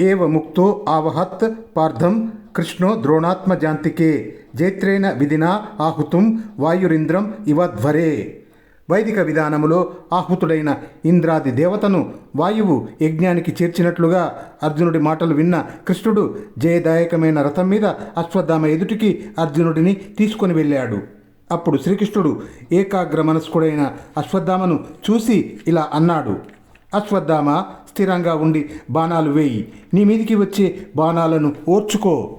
ఏవ ముక్తో ఆవహత్ పార్థం కృష్ణో ద్రోణాత్మజాంతికే జైత్రేణ విధినా ఆహుతుం వాయురింద్రం ఇవధ్వరే వైదిక విధానములో ఆహుతుడైన ఇంద్రాది దేవతను వాయువు యజ్ఞానికి చేర్చినట్లుగా అర్జునుడి మాటలు విన్న కృష్ణుడు జయదాయకమైన రథం మీద అశ్వత్థామ ఎదుటికి అర్జునుడిని తీసుకొని వెళ్ళాడు. అప్పుడు శ్రీకృష్ణుడు ఏకాగ్ర మనస్కుడైన అశ్వత్థామను చూసి ఇలా అన్నాడు. అశ్వత్థామ స్థిరంగా ఉండి బాణాలు వేయి. నీ మీదికి వచ్చే బాణాలను ఓర్చుకో.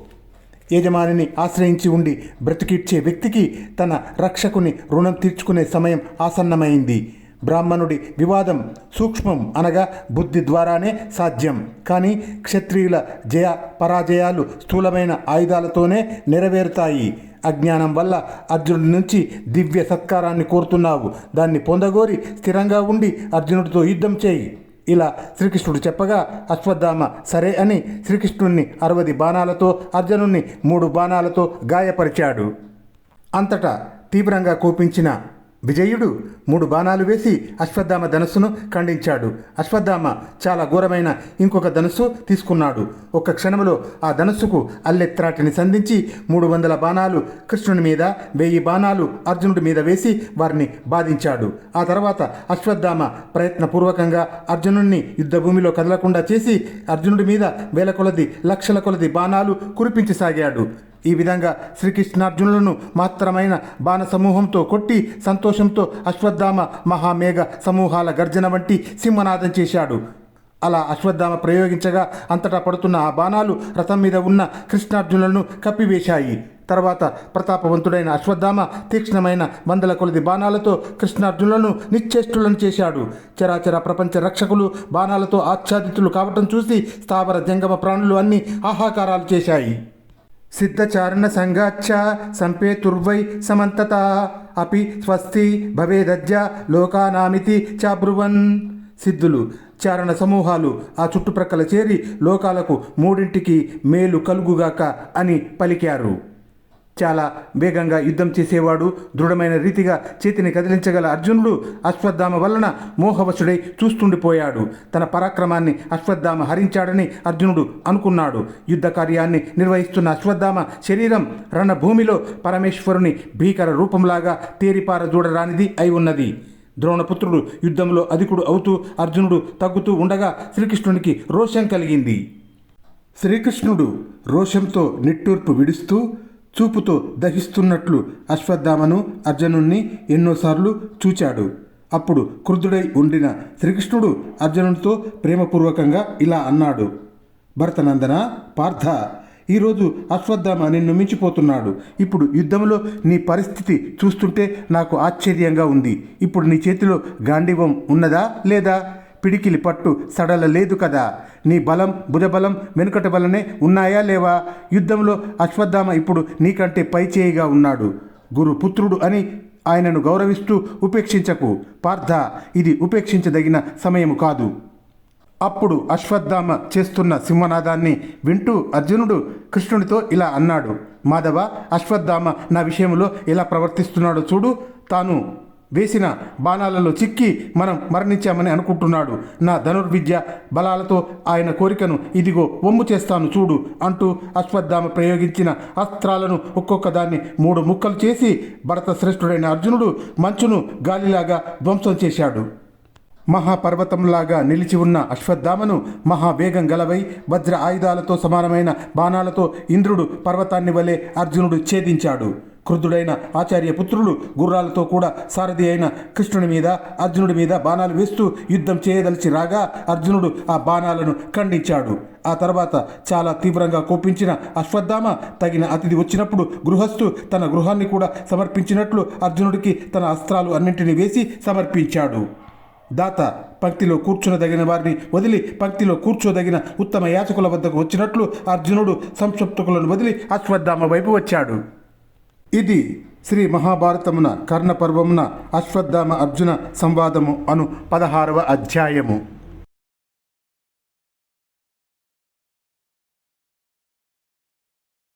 యజమానిని ఆశ్రయించి ఉండి బ్రతికిచ్చే వ్యక్తికి తన రక్షకుని రుణం తీర్చుకునే సమయం ఆసన్నమైంది. బ్రాహ్మణుడి వివాదం సూక్ష్మం అనగా బుద్ధి ద్వారానే సాధ్యం. కానీ క్షత్రియుల జయ పరాజయాలు స్థూలమైన ఆయుధాలతోనే నెరవేరుతాయి. అజ్ఞానం వల్ల అర్జునుడి నుంచి దివ్య సత్కారాన్ని కోరుతున్నావు. దాన్ని పొందగోరి స్థిరంగా ఉండి అర్జునుడితో యుద్ధం చేయి. ఇలా శ్రీకృష్ణుడు చెప్పగా అశ్వత్థామ సరే అని శ్రీకృష్ణుణ్ణి అరవది బాణాలతో అర్జునుణ్ణి మూడు బాణాలతో గాయపరిచాడు. అంతటా తీవ్రంగా కోపించిన విజయుడు మూడు బాణాలు వేసి అశ్వత్థామ ధనుస్సును ఖండించాడు. అశ్వత్థామ చాలా ఘోరమైన ఇంకొక ధనుస్సు తీసుకున్నాడు. ఒక్క క్షణంలో ఆ ధనుస్సుకు అల్లెత్రాటిని సంధించి మూడు వందల బాణాలు కృష్ణుని మీద వెయ్యి బాణాలు అర్జునుడి మీద వేసి వారిని బాధించాడు. ఆ తర్వాత అశ్వత్థామ ప్రయత్నపూర్వకంగా అర్జునుడిని యుద్ధభూమిలో కదలకుండా చేసి అర్జునుడి మీద వేల కొలది లక్షల కొలది బాణాలు కురిపించసాగాడు. ఈ విధంగా శ్రీకృష్ణార్జునులను మాత్రమైన బాణ సమూహంతో కొట్టి సంతోషంతో అశ్వత్థామ మహామేఘ సమూహాల గర్జన వంటి సింహనాదం చేశాడు. అలా అశ్వత్థామ ప్రయోగించగా అంతటా పడుతున్న ఆ బాణాలు రథం మీద ఉన్న కృష్ణార్జునులను కప్పివేశాయి. తర్వాత ప్రతాపవంతుడైన అశ్వత్థామ తీక్ష్ణమైన వందల కొలది బాణాలతో కృష్ణార్జునులను నిశ్చేష్టులను చేశాడు. చరాచర ప్రపంచ రక్షకులు బాణాలతో ఆచ్ఛాదితులు కావటం చూసి స్థావర జంగమ ప్రాణులు అన్ని ఆహాకారాలు చేశాయి. సిద్ధచారణ సంగాచ్చ సంపేతుర్వై సమంతత. అపి స్వస్తి భవేదజ్జ లోకానామితి చాబ్రువన్. సిద్ధులు చారణ సమూహాలు ఆ చుట్టుప్రక్కల చేరి లోకాలకు మూడింటికి మేలు కలుగుగాక అని పలికారు. చాలా వేగంగా యుద్ధం చేసేవాడు దృఢమైన రీతిగా చేతిని కదిలించగల అర్జునుడు అశ్వత్థామ వలన మోహవశుడై చూస్తుండిపోయాడు. తన పరాక్రమాన్ని అశ్వత్థామ హరించాడని అర్జునుడు అనుకున్నాడు. యుద్ధ కార్యాన్ని నిర్వహిస్తున్న అశ్వత్థామ శరీరం రణభూమిలో పరమేశ్వరుని భీకర రూపంలాగా తేరిపార చూడరానిది అయి ఉన్నది. ద్రోణపుత్రుడు యుద్ధంలో అధికుడు అవుతూ అర్జునుడు తగ్గుతూ ఉండగా శ్రీకృష్ణునికి రోషం కలిగింది. శ్రీకృష్ణుడు రోషంతో నిట్టూర్పు విడుస్తూ చూపుతో దహిస్తున్నట్లు అశ్వత్థామను అర్జునుణ్ణి ఎన్నోసార్లు చూచాడు. అప్పుడు క్రుద్ధుడై ఉండిన శ్రీకృష్ణుడు అర్జునుడితో ప్రేమపూర్వకంగా ఇలా అన్నాడు. భరతనందన పార్థ ఈరోజు అశ్వత్థామ నిన్ను మించిపోతున్నాడు. ఇప్పుడు యుద్ధంలో నీ పరిస్థితి చూస్తుంటే నాకు ఆశ్చర్యంగా ఉంది. ఇప్పుడు నీ చేతిలో గాంధీవం ఉన్నదా లేదా? పిడికిలి పట్టు సడల లేదు కదా. నీ బలం భుజబలం వెనుకటి వలనే ఉన్నాయా లేవా? యుద్ధంలో అశ్వత్థామ ఇప్పుడు నీకంటే పై చేయిగా ఉన్నాడు. గురు పుత్రుడు అని ఆయనను గౌరవిస్తూ ఉపేక్షించకు. పార్థ ఇది ఉపేక్షించదగిన సమయము కాదు. అప్పుడు అశ్వత్థామ చేస్తున్న సింహనాదాన్ని వింటూ అర్జునుడు కృష్ణుడితో ఇలా అన్నాడు మాధవ అశ్వత్థామ నా విషయంలో ఎలా ప్రవర్తిస్తున్నాడో చూడు. తాను వేసిన బాణాలలో చిక్కి మనం మరణించామని అనుకుంటున్నాడు. నా ధనుర్విద్య బలాలతో ఆయన కోరికను ఇదిగో వమ్ము చేస్తాను చూడు అంటూ అశ్వత్థామ ప్రయోగించిన అస్త్రాలను ఒక్కొక్క దాన్ని మూడు ముక్కలు చేసి భరత శ్రేష్ఠుడైన అర్జునుడు మంచును గాలిలాగా ధ్వంసం చేశాడు. మహాపర్వతంలాగా నిలిచి ఉన్న అశ్వత్థామను మహావేగం గలవై వజ్ర ఆయుధాలతో సమానమైన బాణాలతో ఇంద్రుడు పర్వతాన్ని వలె అర్జునుడు ఛేదించాడు. క్రుద్ధుడైన ఆచార్య పుత్రులు గుర్రాలతో కూడా సారథి అయిన కృష్ణుడి మీద అర్జునుడి మీద బాణాలు వేస్తూ యుద్ధం చేయదలిచి రాగా అర్జునుడు ఆ బాణాలను ఖండించాడు. ఆ తర్వాత చాలా తీవ్రంగా కోపించిన అశ్వత్థామ తగిన అతిథి వచ్చినప్పుడు గృహస్థు తన గృహాన్ని కూడా సమర్పించినట్లు అర్జునుడికి తన అస్త్రాలు అన్నింటినీ వేసి సమర్పించాడు. దాత పంక్తిలో కూర్చునదగిన వారిని వదిలి పంక్తిలో కూర్చోదగిన ఉత్తమ యాచకుల వద్దకు వచ్చినట్లు అర్జునుడు సంక్షప్తకులను వదిలి అశ్వత్థామ వైపు వచ్చాడు. ఇది శ్రీ మహాభారతమున కర్ణపర్వమున అశ్వత్థామ అర్జున సంవాదము అను పదహారవ అధ్యాయము.